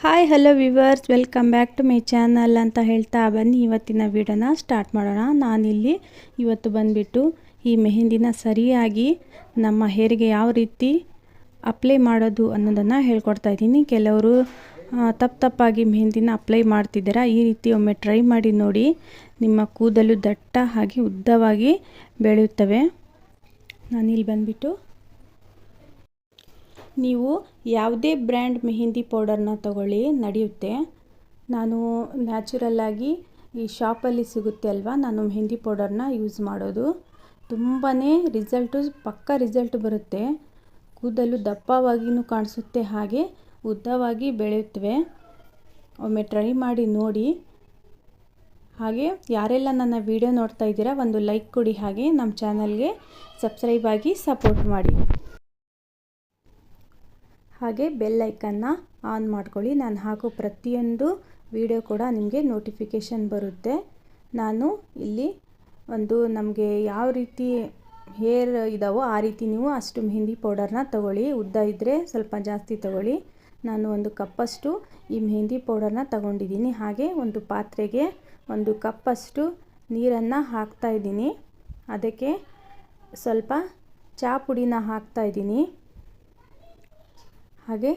Hi hello viewers welcome back to my channel ಅಂತ ಹೇಳ್ತಾ ಬನ್ನಿ. ಇವತ್ತಿನ ವಿಡಿಯೋನ ಸ್ಟಾರ್ಟ್ ಮಾಡೋಣ. ನಾನಿಲ್ಲಿ ಇವತ್ತು ಬಂದುಬಿಟ್ಟು ಈ ಮೆಹಂದಿನ ಸರಿಯಾಗಿ ನಮ್ಮ ಹೇರಿಗೆ ಯಾವ ರೀತಿ ಅಪ್ಲೈ ಮಾಡೋದು ಅನ್ನೋದನ್ನು ಹೇಳ್ಕೊಡ್ತಾ ಇದ್ದೀನಿ. ಕೆಲವರು ತಪ್ಪು ತಪ್ಪಾಗಿ ಮೆಹಂದಿನ ಅಪ್ಲೈ ಮಾಡ್ತಿದ್ದೀರಾ, ಈ ರೀತಿ ಒಮ್ಮೆ ಟ್ರೈ ಮಾಡಿ ನೋಡಿ. ನಿಮ್ಮ ಕೂದಲು ದಟ್ಟ ಹಾಗೆ ಉದ್ದವಾಗಿ ಬೆಳೆಯುತ್ತವೆ. ನಾನಿಲ್ಲಿ ಬಂದುಬಿಟ್ಟು ನೀವು ಯಾವುದೇ ಬ್ರ್ಯಾಂಡ್ ಮೆಹಂದಿ ಪೌಡರ್ನ ತಗೊಳ್ಳಿ, ನಡೆಯುತ್ತೆ. ನಾನು ನ್ಯಾಚುರಲ್ಲಾಗಿ ಈ ಶಾಪಲ್ಲಿ ಸಿಗುತ್ತೆ ಅಲ್ವಾ? ನಾನು ಮೆಹಂದಿ ಪೌಡರ್ನ ಯೂಸ್ ಮಾಡೋದು. ತುಂಬಾ ರಿಸಲ್ಟು, ಪಕ್ಕ ರಿಸಲ್ಟ್ ಬರುತ್ತೆ. ಕೂದಲು ದಪ್ಪವಾಗಿಯೂ ಕಾಣಿಸುತ್ತೆ, ಹಾಗೆ ಉದ್ದವಾಗಿ ಬೆಳೆಯುತ್ತವೆ. ಒಮ್ಮೆ ಟ್ರೈ ಮಾಡಿ ನೋಡಿ. ಹಾಗೆ ಯಾರೆಲ್ಲ ನನ್ನ ವಿಡಿಯೋ ನೋಡ್ತಾ ಇದ್ದೀರಾ, ಒಂದು ಲೈಕ್ ಕೊಡಿ. ಹಾಗೆ ನಮ್ಮ ಚಾನಲ್ಗೆ ಸಬ್ಸ್ಕ್ರೈಬ್ ಆಗಿ ಸಪೋರ್ಟ್ ಮಾಡಿ. ಹಾಗೆ ಬೆಲ್ ಆನ್ ಮಾಡ್ಕೊಳ್ಳಿ. ನಾನು ಹಾಕೋ ಪ್ರತಿಯೊಂದು ವಿಡಿಯೋ ಕೂಡ ನಿಮಗೆ ನೋಟಿಫಿಕೇಷನ್ ಬರುತ್ತೆ. ನಾನು ಇಲ್ಲಿ ಒಂದು ನಮಗೆ ಯಾವ ರೀತಿ ಹೇರ್ ಇದಾವೋ ಆ ರೀತಿ ನೀವು ಅಷ್ಟು ಮೆಹಂದಿ ಪೌಡರ್ನ ತಗೊಳ್ಳಿ. ಉದ್ದ ಇದ್ದರೆ ಸ್ವಲ್ಪ ಜಾಸ್ತಿ ತಗೊಳ್ಳಿ. ನಾನು ಒಂದು ಕಪ್ಪಷ್ಟು ಈ ಮೆಹಂದಿ ಪೌಡರ್ನ ತಗೊಂಡಿದ್ದೀನಿ. ಹಾಗೆ ಒಂದು ಪಾತ್ರೆಗೆ ಒಂದು ಕಪ್ಪಷ್ಟು ನೀರನ್ನು ಹಾಕ್ತಾ ಇದ್ದೀನಿ. ಅದಕ್ಕೆ ಸ್ವಲ್ಪ ಚಹಾ ಪುಡಿನ ಹಾಕ್ತಾ ಇದ್ದೀನಿ. ಹಾಗೆ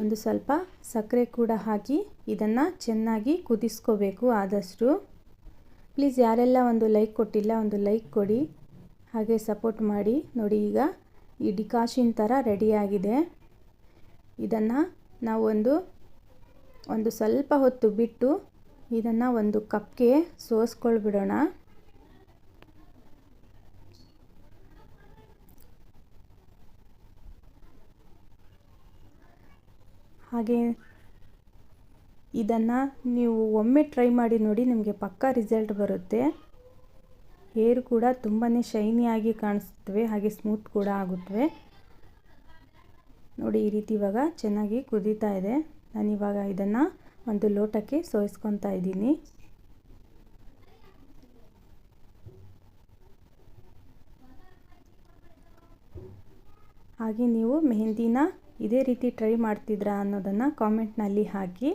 ಒಂದು ಸ್ವಲ್ಪ ಸಕ್ಕರೆ ಕೂಡ ಹಾಕಿ ಇದನ್ನು ಚೆನ್ನಾಗಿ ಕುದಿಸ್ಕೋಬೇಕು ಆದಷ್ಟು. ಪ್ಲೀಸ್ ಯಾರೆಲ್ಲ ಒಂದು ಲೈಕ್ ಕೊಟ್ಟಿಲ್ಲ ಒಂದು ಲೈಕ್ ಕೊಡಿ. ಹಾಗೆ ಸಪೋರ್ಟ್ ಮಾಡಿ. ನೋಡಿ ಈಗ ಈ ಡಿಕಾಷಿನ್ ಥರ ರೆಡಿಯಾಗಿದೆ ಇದನ್ನು ನಾವು ಒಂದು ಒಂದು ಸ್ವಲ್ಪ ಹೊತ್ತು ಬಿಟ್ಟು ಇದನ್ನು ಒಂದು ಕಪ್ಗೆ ಸೋಸ್ಕೊಳ್ಬಿಡೋಣ. ಹಾಗೆ ಇದನ್ನು ನೀವು ಒಮ್ಮೆ ಟ್ರೈ ಮಾಡಿ ನೋಡಿ ನಿಮಗೆ ಪಕ್ಕಾ ರಿಸಲ್ಟ್ ಬರುತ್ತೆ. ಹೇರ್ ಕೂಡ ತುಂಬಾ ಶೈನಿಯಾಗಿ ಕಾಣಿಸ್ತವೆ, ಹಾಗೆ ಸ್ಮೂತ್ ಕೂಡ ಆಗುತ್ತವೆ. ನೋಡಿ ಈ ರೀತಿ ಇವಾಗ ಚೆನ್ನಾಗಿ ಕುದೀತಾ ಇದೆ. ನಾನಿವಾಗ ಇದನ್ನು ಒಂದು ಲೋಟಕ್ಕೆ ಸೋಯಿಸ್ಕೊತಾ ಇದ್ದೀನಿ. ಹಾಗೆ ನೀವು ಮೆಹಂದಿನ ಇದೇ ರೀತಿ ಟ್ರೈ ಮಾಡ್ತಿದ್ರಾ ಅನ್ನೋದನ್ನು ಕಾಮೆಂಟ್ನಲ್ಲಿ ಹಾಕಿ.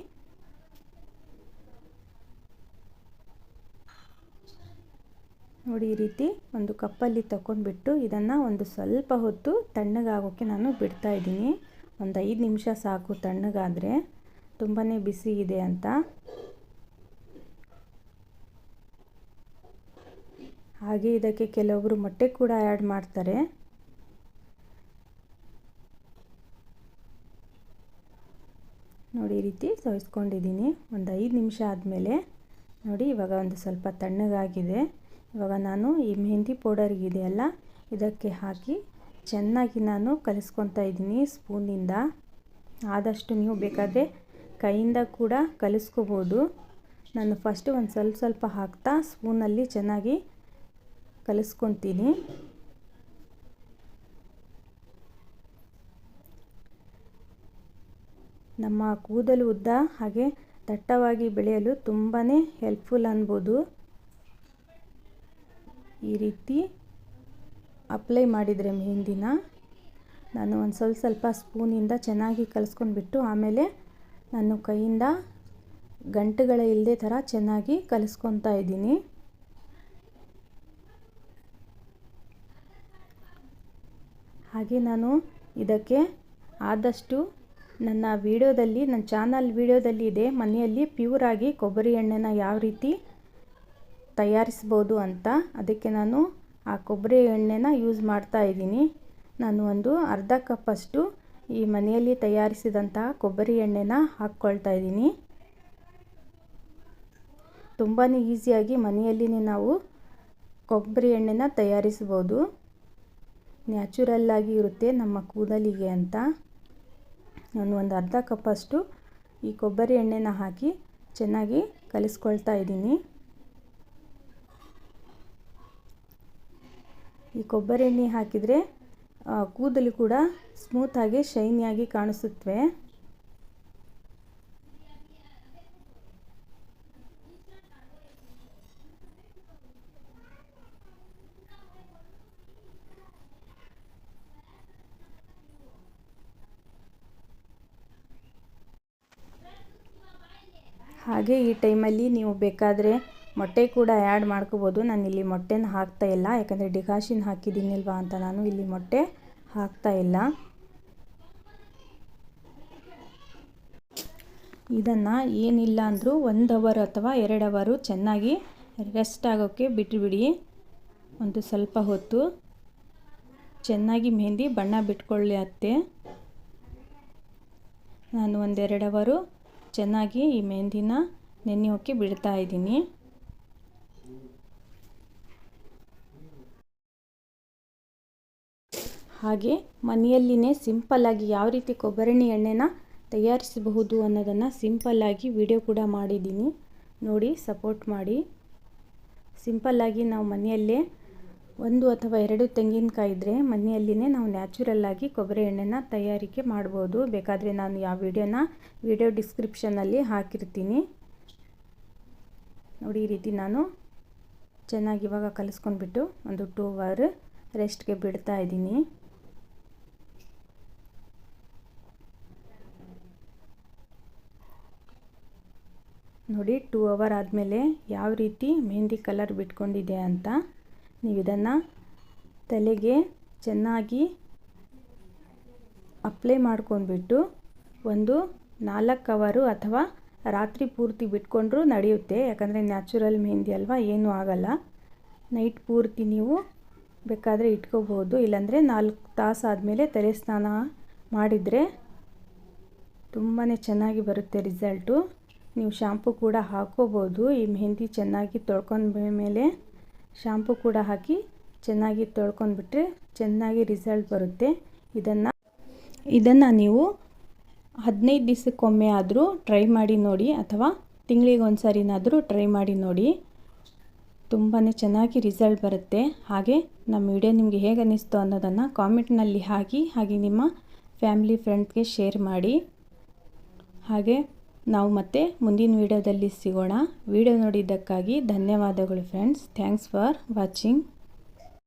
ನೋಡಿ ಈ ರೀತಿ ಒಂದು ಕಪ್ಪಲ್ಲಿ ತಗೊಂಡ್ಬಿಟ್ಟು ಇದನ್ನು ಒಂದು ಸ್ವಲ್ಪ ಹೊತ್ತು ತಣ್ಣಗಾಗೋಕ್ಕೆ ನಾನು ಬಿಡ್ತಾ ಇದ್ದೀನಿ. ಒಂದು ಐದು ನಿಮಿಷ ಸಾಕು ತಣ್ಣಗಾದರೆ. ತುಂಬಾ ಬಿಸಿ ಇದೆ ಅಂತ. ಹಾಗೆ ಇದಕ್ಕೆ ಕೆಲವೊಬ್ಬರು ಮೊಟ್ಟೆ ಕೂಡ ಆ್ಯಡ್ ಮಾಡ್ತಾರೆ. ನೋಡಿ ಈ ರೀತಿ ಸೋಯಿಸ್ಕೊಂಡಿದ್ದೀನಿ ಒಂದು ಐದು ನಿಮಿಷ ಆದಮೇಲೆ ನೋಡಿ ಇವಾಗ ಒಂದು ಸ್ವಲ್ಪ ತಣ್ಣಗಾಗಿದೆ. ಇವಾಗ ನಾನು ಈ ಮೆಹಂದಿ ಇದೆಯಲ್ಲ ಇದಕ್ಕೆ ಹಾಕಿ ಚೆನ್ನಾಗಿ ನಾನು ಕಲಿಸ್ಕೊತಾ ಇದ್ದೀನಿ ಸ್ಪೂನಿಂದ. ಆದಷ್ಟು ನೀವು ಬೇಕಾದರೆ ಕೈಯಿಂದ ಕೂಡ ಕಲಿಸ್ಕೋಬೋದು. ನಾನು ಫಸ್ಟ್ ಒಂದು ಸ್ವಲ್ಪ ಸ್ವಲ್ಪ ಹಾಕ್ತಾ ಸ್ಪೂನಲ್ಲಿ ಚೆನ್ನಾಗಿ ಕಲಿಸ್ಕೊತೀನಿ. ನಮ್ಮ ಕೂದಲು ಉದ್ದ ಹಾಗೆ ದಟ್ಟವಾಗಿ ಬೆಳೆಯಲು ತುಂಬಾ ಹೆಲ್ಪ್ಫುಲ್ ಅನ್ಬೋದು. ಈ ರೀತಿ ಅಪ್ಲೈ ಮಾಡಿದರೆ ಮೆಹಂದಿನ. ನಾನು ಒಂದು ಸ್ವಲ್ಪ ಸ್ವಲ್ಪ ಸ್ಪೂನಿಂದ ಚೆನ್ನಾಗಿ ಕಲಿಸ್ಕೊಂಡ್ಬಿಟ್ಟು ಆಮೇಲೆ ನಾನು ಕೈಯಿಂದ ಗಂಟುಗಳ ಇಲ್ಲದೆ ಥರ ಚೆನ್ನಾಗಿ ಕಲಿಸ್ಕೊತಾ ಇದ್ದೀನಿ. ಹಾಗೆ ನಾನು ಇದಕ್ಕೆ ಆದಷ್ಟು ನನ್ನ ವಿಡಿಯೋದಲ್ಲಿ, ನನ್ನ ಚಾನಲ್ ವಿಡಿಯೋದಲ್ಲಿ ಇದೆ. ಮನೆಯಲ್ಲಿ ಪ್ಯೂರಾಗಿ ಕೊಬ್ಬರಿ ಎಣ್ಣೆನ ಯಾವ ರೀತಿ ತಯಾರಿಸ್ಬೋದು ಅಂತ ಅದಕ್ಕೆ ನಾನು ಆ ಕೊಬ್ಬರಿ ಎಣ್ಣೆನ ಯೂಸ್ ಮಾಡ್ತಾ ಇದ್ದೀನಿ. ನಾನು ಒಂದು ಅರ್ಧ ಕಪ್ಪಷ್ಟು ಈ ಮನೆಯಲ್ಲಿ ತಯಾರಿಸಿದಂತಹ ಕೊಬ್ಬರಿ ಎಣ್ಣೆನ ಹಾಕ್ಕೊಳ್ತಾ ಇದ್ದೀನಿ. ತುಂಬಾ ಈಸಿಯಾಗಿ ಮನೆಯಲ್ಲಿನೇ ನಾವು ಕೊಬ್ಬರಿ ಎಣ್ಣೆನ ತಯಾರಿಸ್ಬೋದು. ನ್ಯಾಚುರಲ್ಲಾಗಿ ಇರುತ್ತೆ ನಮ್ಮ ಕೂದಲಿಗೆ ಅಂತ. ನಾನು ಒಂದು ಅರ್ಧ ಕಪ್ಪಷ್ಟು ಈ ಕೊಬ್ಬರಿ ಎಣ್ಣೆನ ಹಾಕಿ ಚೆನ್ನಾಗಿ ಕಲಿಸ್ಕೊಳ್ತಾ ಇದ್ದೀನಿ. ಈ ಕೊಬ್ಬರಿ ಎಣ್ಣೆ ಹಾಕಿದರೆ ಕೂದಲು ಕೂಡ ಸ್ಮೂತಾಗಿ ಶೈನಿಯಾಗಿ ಕಾಣಿಸುತ್ತವೆ. ಹಾಗೆ ಈ ಟೈಮಲ್ಲಿ ನೀವು ಬೇಕಾದರೆ ಮೊಟ್ಟೆ ಕೂಡ ಆ್ಯಡ್ ಮಾಡ್ಕೋಬೋದು. ನಾನು ಇಲ್ಲಿ ಮೊಟ್ಟೆನ ಹಾಕ್ತಾ ಇಲ್ಲ. ಯಾಕಂದರೆ ಡಿಕಾಶಿನ ಹಾಕಿದ್ದೀನಿಲ್ವಾ ಅಂತ ನಾನು ಇಲ್ಲಿ ಮೊಟ್ಟೆ ಹಾಕ್ತಾ ಇಲ್ಲ. ಇದನ್ನು ಏನಿಲ್ಲ ಅಂದರೂ ಒಂದು ಅವರ್ ಅಥವಾ ಎರಡು ಅವರು ಚೆನ್ನಾಗಿ ರೆಸ್ಟ್ ಆಗೋಕ್ಕೆ ಬಿಟ್ಟುಬಿಡಿ ಒಂದು ಸ್ವಲ್ಪ ಹೊತ್ತು. ಚೆನ್ನಾಗಿ ಮೆಹಂದಿ ಬಣ್ಣ ಬಿಟ್ಕೊಳ್ಳಿ ಅತ್ತೆ ನಾನು ಒಂದೆರಡು ಅವರು ಚೆನ್ನಾಗಿ ಈ ಮೆಹಂದಿನ ನೆನೆಯೋಕ್ಕೆ ಬಿಡ್ತಾ ಇದ್ದೀನಿ. ಹಾಗೆ ಮನೆಯಲ್ಲಿನೇ ಸಿಂಪಲ್ಲಾಗಿ ಯಾವ ರೀತಿ ಕೊಬ್ಬರಿ ಎಣ್ಣೆನ ತಯಾರಿಸಬಹುದು ಅನ್ನೋದನ್ನು ಸಿಂಪಲ್ಲಾಗಿ ವಿಡಿಯೋ ಕೂಡ ಮಾಡಿದ್ದೀನಿ. ನೋಡಿ, ಸಪೋರ್ಟ್ ಮಾಡಿ. ಸಿಂಪಲ್ಲಾಗಿ ನಾವು ಮನೆಯಲ್ಲೇ ಒಂದು ಅಥವಾ ಎರಡು ತೆಂಗಿನಕಾಯಿ ಇದ್ದರೆ ಮನೆಯಲ್ಲಿನೇ ನಾವು ನ್ಯಾಚುರಲ್ಲಾಗಿ ಕೊಬ್ಬರಿ ಎಣ್ಣೆನ ತಯಾರಿಕೆ ಮಾಡ್ಬೋದು. ಬೇಕಾದರೆ ನಾನು ಯಾವ ವಿಡಿಯೋನ, ವಿಡಿಯೋ ಡಿಸ್ಕ್ರಿಪ್ಷನಲ್ಲಿ ಹಾಕಿರ್ತೀನಿ. ನೋಡಿ, ಈ ರೀತಿ ನಾನು ಚೆನ್ನಾಗಿ ಇವಾಗ ಕಲಿಸ್ಕೊಂಡ್ಬಿಟ್ಟು ಒಂದು ಟೂ ಅವರ್ ರೆಸ್ಟ್ಗೆ ಬಿಡ್ತಾ ಇದ್ದೀನಿ. ನೋಡಿ, ಟೂ ಅವರ್ ಆದಮೇಲೆ ಯಾವ ರೀತಿ ಮೆಹಂದಿ ಕಲರ್ ಬಿಟ್ಕೊಂಡಿದೆ ಅಂತ. ನೀವು ಇದನ್ನು ತಲೆಗೆ ಚೆನ್ನಾಗಿ ಅಪ್ಲೈ ಮಾಡ್ಕೊಂಡ್ಬಿಟ್ಟು ಒಂದು ನಾಲ್ಕು ಅವರು ಅಥವಾ ರಾತ್ರಿ ಪೂರ್ತಿ ಬಿಟ್ಕೊಂಡ್ರೂ ನಡೆಯುತ್ತೆ. ಯಾಕಂದರೆ ನ್ಯಾಚುರಲ್ ಮೆಹಂದಿ ಅಲ್ವಾ? ಏನೂ ಆಗಲ್ಲ. ನೈಟ್ ಪೂರ್ತಿ ನೀವು ಬೇಕಾದರೆ ಇಟ್ಕೋಬೋದು. ಇಲ್ಲಾಂದರೆ ನಾಲ್ಕು ತಾಸು ಆದಮೇಲೆ ತಲೆ ಸ್ನಾನ ಮಾಡಿದರೆ ತುಂಬಾ ಚೆನ್ನಾಗಿ ಬರುತ್ತೆ ರಿಸಲ್ಟು ನೀವು ಶಾಂಪು ಕೂಡ ಹಾಕೋಬೋದು ಈ ಮೆಹಂದಿ ಚೆನ್ನಾಗಿ ತೊಳ್ಕೊಂಡ ಮೇಲೆ ಶಾಂಪು ಕೂಡ ಹಾಕಿ ಚೆನ್ನಾಗಿ ತೊಳ್ಕೊಂಡ್ಬಿಟ್ರೆ ಚೆನ್ನಾಗಿ ರಿಸಲ್ಟ್ ಬರುತ್ತೆ. ಇದನ್ನು ಇದನ್ನು ನೀವು ಹದಿನೈದು ದಿವಸಕ್ಕೊಮ್ಮೆ ಆದರೂ ಟ್ರೈ ಮಾಡಿ ನೋಡಿ ಅಥವಾ ತಿಂಗಳಿಗೆ ಒಂದು ಸರಿನಾದರೂ ಟ್ರೈ ಮಾಡಿ ನೋಡಿ. ತುಂಬಾ ಚೆನ್ನಾಗಿ ರಿಸಲ್ಟ್ ಬರುತ್ತೆ. ಹಾಗೆ ನಮ್ಮ ವಿಡಿಯೋ ನಿಮಗೆ ಹೇಗೆ ಅನ್ನಿಸ್ತು ಅನ್ನೋದನ್ನು ಕಾಮೆಂಟ್ನಲ್ಲಿ ಹಾಕಿ, ಹಾಗೆ ನಿಮ್ಮ ಫ್ಯಾಮಿಲಿ ಫ್ರೆಂಡ್ಸ್ಗೆ ಶೇರ್ ಮಾಡಿ. ಹಾಗೆ ನಾವು ಮತ್ತೆ ಮುಂದಿನ ವಿಡಿಯೋದಲ್ಲಿ ಸಿಗೋಣ. ವಿಡಿಯೋ ನೋಡಿದ್ದಕ್ಕಾಗಿ ಧನ್ಯವಾದಗಳು ಫ್ರೆಂಡ್ಸ್ ಥ್ಯಾಂಕ್ಸ್ ಫಾರ್ ವಾಚಿಂಗ್